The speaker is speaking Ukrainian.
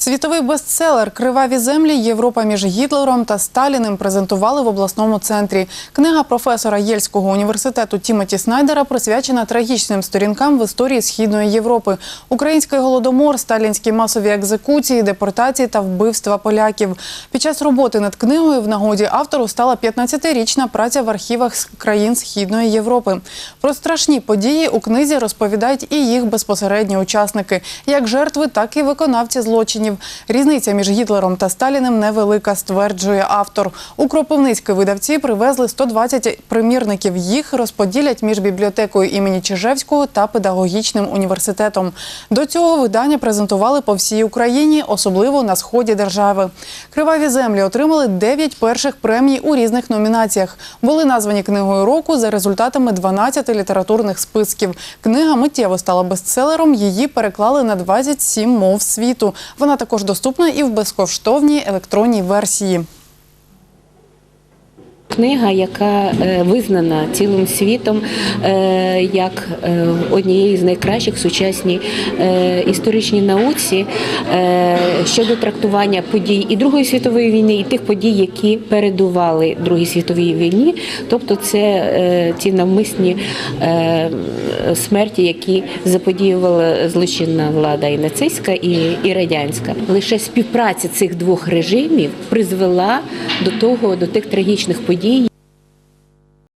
Світовий бестселер Криваві землі Європа між Гітлером та Сталіним презентували в обласному центрі. Книга професора Єльського університету Тімоті Снайдера присвячена трагічним сторінкам в історії східної Європи. Український голодомор, сталінські масові екзекуції, депортації та вбивства поляків. Під час роботи над книгою в нагоді автору стала 15-річна праця в архівах країн східної Європи. Про страшні події у книзі розповідають і їх безпосередні учасники, як жертви, так і виконавці злочинів. Різниця між Гітлером та Сталіним невелика, стверджує автор. У Кропивницький видавці привезли 120 примірників. Їх розподілять між бібліотекою імені Чижевського та педагогічним університетом. До цього видання презентували по всій Україні, особливо на сході держави. Криваві землі отримали 9 перших премій у різних номінаціях. Були названі книгою року за результатами 12 літературних списків. Книга миттєво стала бестселером. Її переклали на 27 мов світу. Вона також доступна і в безкоштовній електронній версії. Книга, яка е, визнана цілим світом е, як е, однією з найкращих в сучасній історичній науці щодо трактування подій і Другої світової війни, і тих подій, які передували Другій світовій війні, тобто це ті навмисні смерті, які заподіювала злочинна влада і нацистська, і, і радянська. Лише співпраця цих двох режимів призвела до того, до тих трагічних подій, який